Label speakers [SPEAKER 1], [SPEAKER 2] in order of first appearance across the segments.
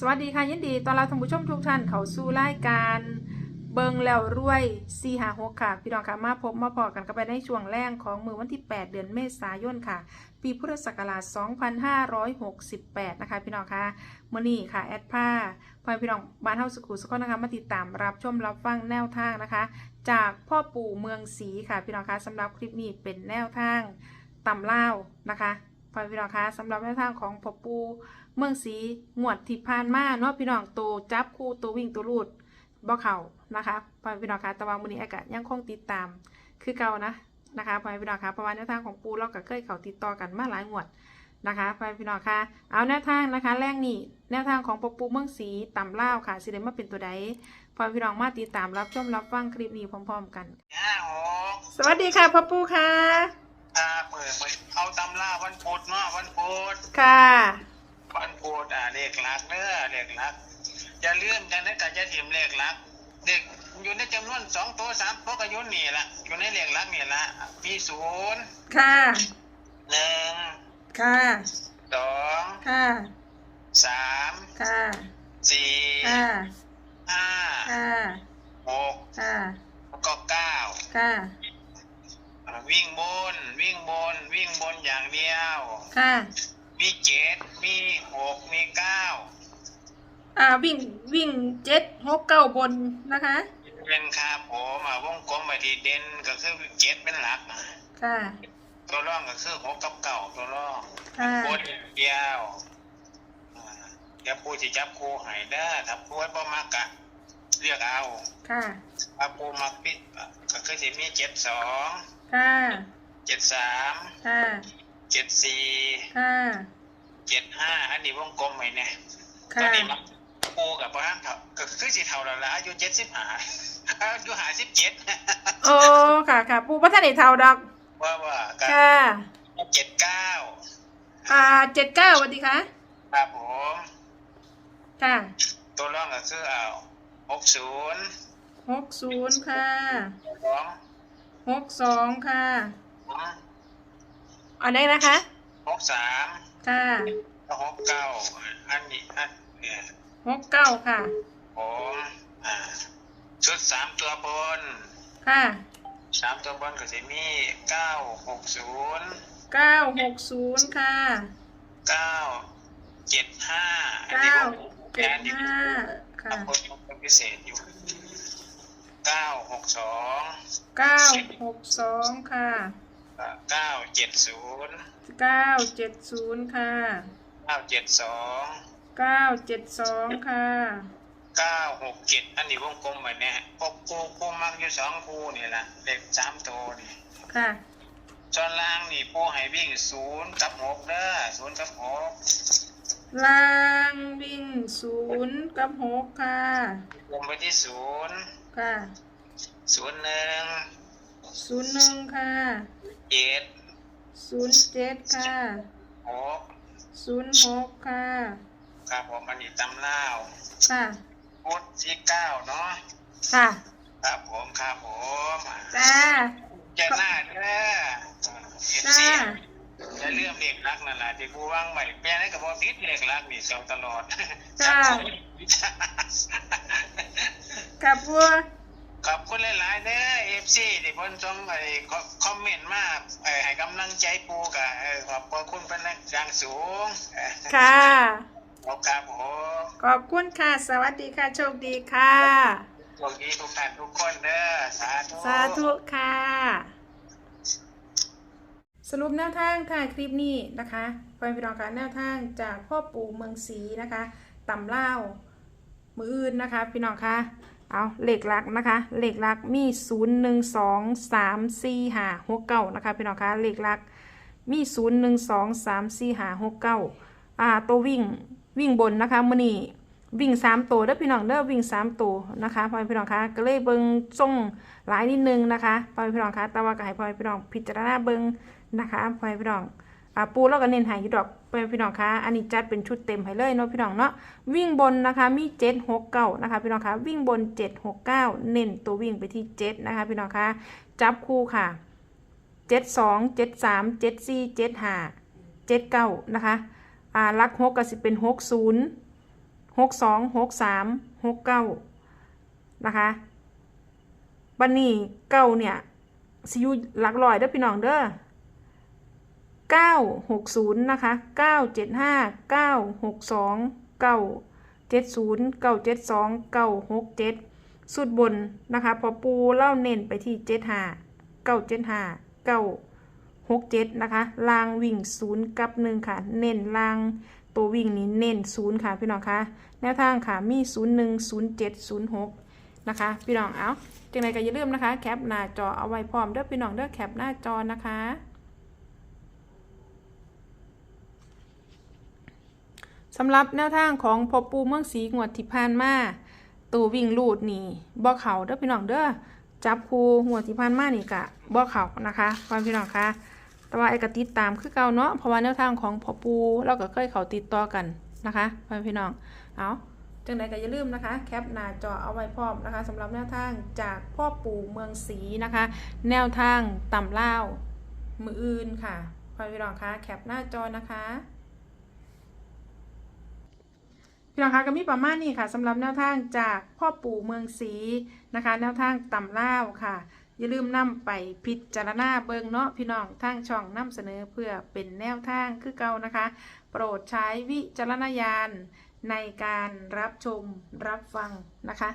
[SPEAKER 1] สวัสดีค่ะยินดีตอนรับท่านผู้ชมทุกท่านเข้าสู่รายการเบิงแล้วรวยซีหาหกค่ะ พี่น้องค่ะมาพบมาพอกันกันไปในช่วงแรกของมือวันที่ 8 เดือนเมษายนค่ะ ปีพุทธศักราช 2568 นะคะ พี่น้องค่ะมื่อนี้ค่ะ แอดผ้าพอพี่น้องบ้านเฮาสุขุสุขนะคะมาติดตามรับชมรับฟังแนวทางนะคะ จากพ่อปู่เมืองศรีค่ะพี่น้องคะสำหรับคลิปนี้เป็นแนวทางตำเล่านะคะพอพี่น้องคะสำหรับแนวทางของพ่อปู่ เมืองสีงวดที่ผ่านมาเนาะพี่น้องตัวจับคู่ตัววิ่งตัวรูดบ่เข่านะคะพอพี่น้องคะแต่ว่ามื้อนี้อากาศยังคงติดตาม คือเก่านะนะคะพอพี่น้องคะเพราะว่าแนวทางของปูเราก็เคยเข้าติดต่อกันมาหลายงวดนะคะพอพี่น้องคะเอาแนวทางนะคะ แรกนี่แนวทางของปปูเมืองสีต่ำเล่าวค่ะสิได้มาเป็นตัวใดพอพี่น้องมาติดตามรับชมรับฟังคลิปนี้พร้อม ๆ กัน
[SPEAKER 2] ห้าหก
[SPEAKER 1] สวัสดีค่ะพ่อปูค่ะ
[SPEAKER 2] อ่าเปิดเปิดเอาตำราวันพุธเนาะวันพุธ
[SPEAKER 1] ค่ะ
[SPEAKER 2] วัน พุธอ่าเลขหลักเด้อเลขหลักอย่าลืมกันนะกับจะถิ่มเลขหลักเด็กอยู่ในจำนวนสองตัวสามตัวก็อยุ่นนี่ละอยู่ในเลขหลักนี่ละมีศูนย์
[SPEAKER 1] ค่ะ
[SPEAKER 2] หนึ่ง
[SPEAKER 1] ค่ะ
[SPEAKER 2] สอง
[SPEAKER 1] ค่ะ
[SPEAKER 2] สาม
[SPEAKER 1] ค่ะ
[SPEAKER 2] สี่
[SPEAKER 1] ค่ะ
[SPEAKER 2] ห้า
[SPEAKER 1] ค่ะ
[SPEAKER 2] หก
[SPEAKER 1] ค่ะ
[SPEAKER 2] แล้วก็เก้า
[SPEAKER 1] ค่ะ
[SPEAKER 2] อ่าวิ่งบน วิ่งบน วิ่งบนอย่างเดียว
[SPEAKER 1] ค่ะ
[SPEAKER 2] มีเจ็ดมีหกมีเก้า
[SPEAKER 1] อ่าวิ่งวิ่งเจ็ดหกเก้าบนนะคะ
[SPEAKER 2] เป็นครับผมอะวงกลมไปที่เด่นก็คือเจ็ดเป็นหลักนะ
[SPEAKER 1] ค่ะ
[SPEAKER 2] ตัวร่องก็คือหกกับเก่าตัวร่อง
[SPEAKER 1] ค่ะ
[SPEAKER 2] โคตรเดียวอ่าเดี๋ยวปูจะจับครูให้เด้อถ้าปูไว้บ่มักกะเรียกเอา
[SPEAKER 1] ค่ะ
[SPEAKER 2] ถ้าปูมักปิดก็คือสิมีเจ็ดสอง
[SPEAKER 1] ค่ะ
[SPEAKER 2] เจ็ดสาม
[SPEAKER 1] ค่ะ
[SPEAKER 2] เจ็ดสี่
[SPEAKER 1] ค่ะ
[SPEAKER 2] เจ็ดห้าอันนี้วงกลมไว้เนี่ยตอ
[SPEAKER 1] ค่ะ
[SPEAKER 2] นนี้มักปูกับบ้านเท่าก็คือสิเท่าแล้วละอายุเจ็ดสิบห้าอายุห้าสิบเจ็ด
[SPEAKER 1] โอ้ ค่ะค่ะ ปูพัฒนาเท่าดอก
[SPEAKER 2] ว่าว่ากั
[SPEAKER 1] ค่ะ
[SPEAKER 2] เจ็ดเก้า
[SPEAKER 1] อ่าเจ็ดเก้าสวัสดีค่ะ
[SPEAKER 2] ครับผม
[SPEAKER 1] ค่ะ
[SPEAKER 2] ตัวร่องก็คือเอาหกศูนย์
[SPEAKER 1] หกศูนย์ค่ะ
[SPEAKER 2] สอง
[SPEAKER 1] หกสองค่ะ
[SPEAKER 2] สาม
[SPEAKER 1] อันนี้นะคะ
[SPEAKER 2] หกสาม
[SPEAKER 1] ค่ะ
[SPEAKER 2] หกเก้าอันนี้อันเนี่ย
[SPEAKER 1] หกเก้าค่ะ
[SPEAKER 2] ผมอ่าชุดสามตัวบน
[SPEAKER 1] ค่ะ
[SPEAKER 2] สามตัวบนก็จะมีเก้าหกศูนย์
[SPEAKER 1] เก้าหกศูนย์ค่ะ
[SPEAKER 2] เก้าเจ็ดห้าอัน
[SPEAKER 1] เก้า
[SPEAKER 2] นี้ผม
[SPEAKER 1] เจ็ด
[SPEAKER 2] อันนี้
[SPEAKER 1] ห้าค่ะ
[SPEAKER 2] คนเป็นพิเศษอยู่เก้าหกสอง
[SPEAKER 1] เก้าหกสองค่ะ
[SPEAKER 2] เก้าเจ็ดศูนย์
[SPEAKER 1] เก้าเจ็ดศูนย์ค่ะ
[SPEAKER 2] เก้าเจ็ดสอง
[SPEAKER 1] เก้าเจ็ดสองค่ะ
[SPEAKER 2] เก้าหกเจ็ดอันนี้วงกลมไว้เนี่ยพวกกูกูมักอยู่สองคู่นี่แหละเด็กสามตัวนี่
[SPEAKER 1] ค่ะ
[SPEAKER 2] ส่วนล่างนี่ปูให้วิ่งศูนย์กับหกเด้อศูนย์กับหก
[SPEAKER 1] ล่างวิ่งศูนย์กับหกค่ะ
[SPEAKER 2] วงไปที่ศูนย์
[SPEAKER 1] ค่ะ
[SPEAKER 2] ศูนย์หนึ่ง
[SPEAKER 1] ศูนย์หนึ่งค่ะ
[SPEAKER 2] เจ็ด
[SPEAKER 1] ศูนย์เจ็ดค่ะ
[SPEAKER 2] หก
[SPEAKER 1] ศูนย์หกค่ะ
[SPEAKER 2] ครับผมอันนี้ตำเล่าว
[SPEAKER 1] ค่ะ
[SPEAKER 2] พุธที่เก้าเนาะ
[SPEAKER 1] ค่ะ
[SPEAKER 2] ครับผมครับผม
[SPEAKER 1] จ้า
[SPEAKER 2] เจะหน้าเด้อเอฟ
[SPEAKER 1] จ้า
[SPEAKER 2] ซีจะเรื่องเด็กรักนั่นแหละที่กูวางไว้แปลให้กับบอติดเด็กรักนี่เสียวตลอด
[SPEAKER 1] จ้ากับบัว
[SPEAKER 2] ขอบคุณหลายๆเด้อเอฟซีที่เพิ่นส่งไอ้คอมเมนต์มาเอ่อให้กำลังใจปูกับเอ่อขอบพระคุณเป็นอย่างสูงเอ่อ
[SPEAKER 1] ค่ะ
[SPEAKER 2] ขอบครับผม
[SPEAKER 1] ขอบคุณค่ะ สวัสดีค่ะ โชคดีค่ะ
[SPEAKER 2] โชคดีทุกท่านทุกคนเด้อสาธุ
[SPEAKER 1] สาธุค่ะ สรุปแนวทางถ่ายคลิปนี้นะคะไปพี่น้องการแนวทางจากพ่อปู่เมืองศรีนะคะตำเล่าวมืออื่นนะคะ พี่น้องคะ เอาเหล็กลักนะคะเหล็กลักมีศูนย์หนึ่งสองสามสี่ห้าหกเก้านะคะพี่น้องคะเหล็กลักมีศูนย์หนึ่งสองสามสี่ห้าหกเก้าอ่าตัววิ่งวิ่งบนนะคะมื่อนี้วิ่งสามตัวเด้อพี่น้องเด้อวิ่งสามตัวนะคะพ่อพี่น้องคะก็เลยเบิงส่งหลายนิดนึงนะคะพ่อพี่น้องคะแต่ว่าก็ให้พ่อพี่น้องพิจารณาเบิงนะคะพ่อพี่น้อง อ่าปูแล้วก็เน้นหายดอกพ่อแม่พี่น้องคะอันนี้จัดเป็นชุดเต็มให้เลยเนาะพี่น้องเนาะวิ่งบนนะคะมีเจ็ดหกเก้านะคะพี่น้องคะวิ่งบนเจ็ดหกเก้าเน้นตัววิ่งไปที่เจ็ดนะคะพี่น้องคะจับคู่ค่ะเจ็ดสองเจ็ดสามเจ็ดสี่เจ็ดห้าเจ็ดเก้านะคะอ่าลักหกก็สิเป็นหกศูนย์หกสองหกสามหกเก้านะคะบันนี้เก้าเนี่ยสิอยูหลักร้อยเด้อพี่น้องเด้อ เก้าหกศูนย์นะคะเก้าเจ็ดห้าเก้าหกสองเก้าเจ็ดศูนย์เก้าเจ็ดสองเก้าหกเจ็ดสุดบนนะคะ พอปูเล่าเน้นไปที่เจ็ดห้าเก้าเจ็ดห้าเก้าหกเจ็ดนะคะ ลางวิ่งศูนย์กับหนึ่งค่ะ เน้นลางตัววิ่งนี้เน้นศูนย์ค่ะพี่น้องคะ แนวทางค่ะมีศูนย์หนึ่งศูนย์เจ็ดศูนย์หกนะคะ พี่น้องเอาจังไรก็อย่าลืมนะคะ แคปหน้าจอเอาไว้พร้อมเด้อพี่น้องเด้อแคปหน้าจอนะคะ สำหรับแนวทางของพอปูเมืองสีงวดที่ผ่านมาตัววิ่งลูดนี่บ่เขาเด้อพี่น้องเด้อจับคูงวดที่ผ่านมานี่กะบ่เขานะคะฟังพี่น้องคะแต่ว่าไอ้กติดตามคือเก่าเนาะเพราะว่าแนวทางของพอปูเราก็เคยเขาติดต่อกันนะคะฟังพี่น้องเอาจังใดก็อย่าลืมนะคะ แคปหน้าจอเอาไว้พร้อมนะคะสำหรับแนวทางจากพ่อปู่เมืองศรีนะคะ แนวทางต่ำเล่ามืออื่นค่ะฟังพี่น้องคะแคปหน้าจอนะคะ พี่น้องคะก็มีประมาณนี้ค่ะสำหรับแนวทางจากพ่อปู่เมืองศรีนะคะ แนวทางตำเล่าค่ะ อย่าลืมนำไปพิจารณาเบิงเนาะพี่น้องทางช่องนำเสนอเพื่อเป็นแนวทางคือเก่านะคะ โปรดใช้วิจารณญาณในการรับชมรับฟังนะคะ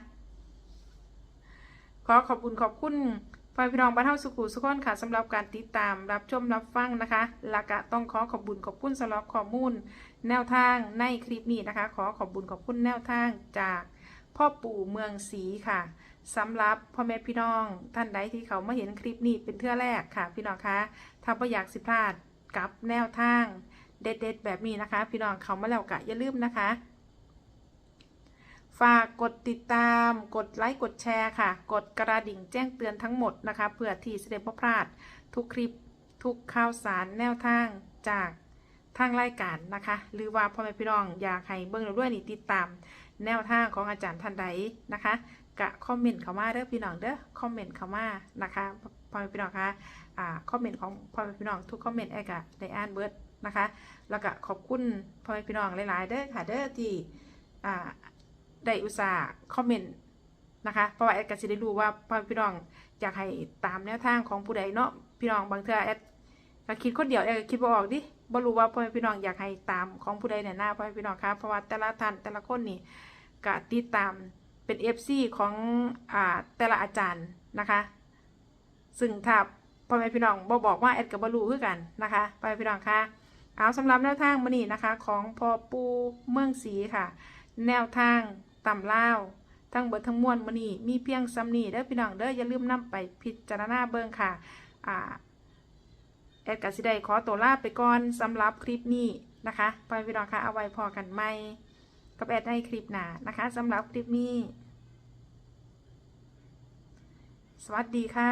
[SPEAKER 1] ขอขอบคุณขอบคุณพ่อพี่น้องบ้านเฮาสุขุสุขคนค่ะสำหรับการติดตามรับชมรับฟังนะคะและก็ต้องขอขอบคุณขอบคุณสำหรับข้อมูล แนวทางในคลิปนี้นะคะ ขอขอบคุณขอบคุณแนวทางจากพ่อปู่เมืองศรีค่ะสำหรับพ่อแม่พี่น้องท่านใดที่เขามาเห็นคลิปนี้เป็นเทื่อแรกค่ะ พี่น้องคะถ้าไม่อยากสิพลาดกับแนวทางเด็ดๆแบบนี้นะคะ พี่น้องเขามาแล้วกะอย่าลืมนะคะ ฝากกดติดตาม กดไลค์กดแชร์ค่ะ กดกระดิ่งแจ้งเตือนทั้งหมดนะคะเพื่อที่จะได้ไม่พลาดทุกคลิปทุกข่าวสารแนวทางจาก ทางรายการนะคะ หรือว่าพ่อแม่พี่น้องอยากให้เบิ่งเราด้วยนี่ติดตาม แนวทางของอาจารย์ท่านใดนะคะกะคอมเมนต์เข้ามาเด้อพี่น้องเด้อคอมเมนต์เข้ามานะคะพ่อแม่พี่น้องคะอ่าคอมเมนต์ของพ่อแม่พี่น้องทุกคอมเมนต์ไอ้กะได้อ่านเบิร์ดนะคะ แล้วก็ขอบคุณพ่อแม่พี่น้องหลายๆเด้อค่ะเด้อที่อ่าได้อุตส่าห์คอมเมนต์นะคะเพราะว่าแอดก็สิได้รู้ว่าพ่อพี่น้องอยากให้ตามแนวทางของผู้ใดเนาะพี่น้องบางเทื่อแอดก็คิดคนเดียวแอดก็คิดบ่ออกดิ บรู้ว่าพ่อแม่พี่น้องอยากให้ตามของผู้ใดเนี่ยหน้าพ่อแม่พี่น้องครับเพราะว่าแต่ละท่านแต่ละคนนี่ก็ติดตามเป็น FC ของอ่าแต่ละอาจารย์นะคะ ซึ่งถ้าพ่อแม่พี่น้องบ่บอกว่าแอดก็บ่รู้คือกันนะคะพ่อแม่พี่น้องคะเอาสำหรับแนวทางมื้อนี้นะคะของพ่อปูเมืองศรีค่ะ แนวทางต่ำเล่าทั้งเบิดทั้งมวลมื้อนี้มีเพียงซ้ำนี้เด้อพี่น้องเด้ออย่าลืมนำไปพิจารณาเบิ่งค่ะอ่า แอดกสิได้ขอตัวลาไปก่อนสำหรับคลิปนี้นะคะไปพี่น้องคะเอาไว้พอกันไหมกับแอดในคลิปหน้านะคะสำหรับคลิปนี้ สวัสดีค่ะ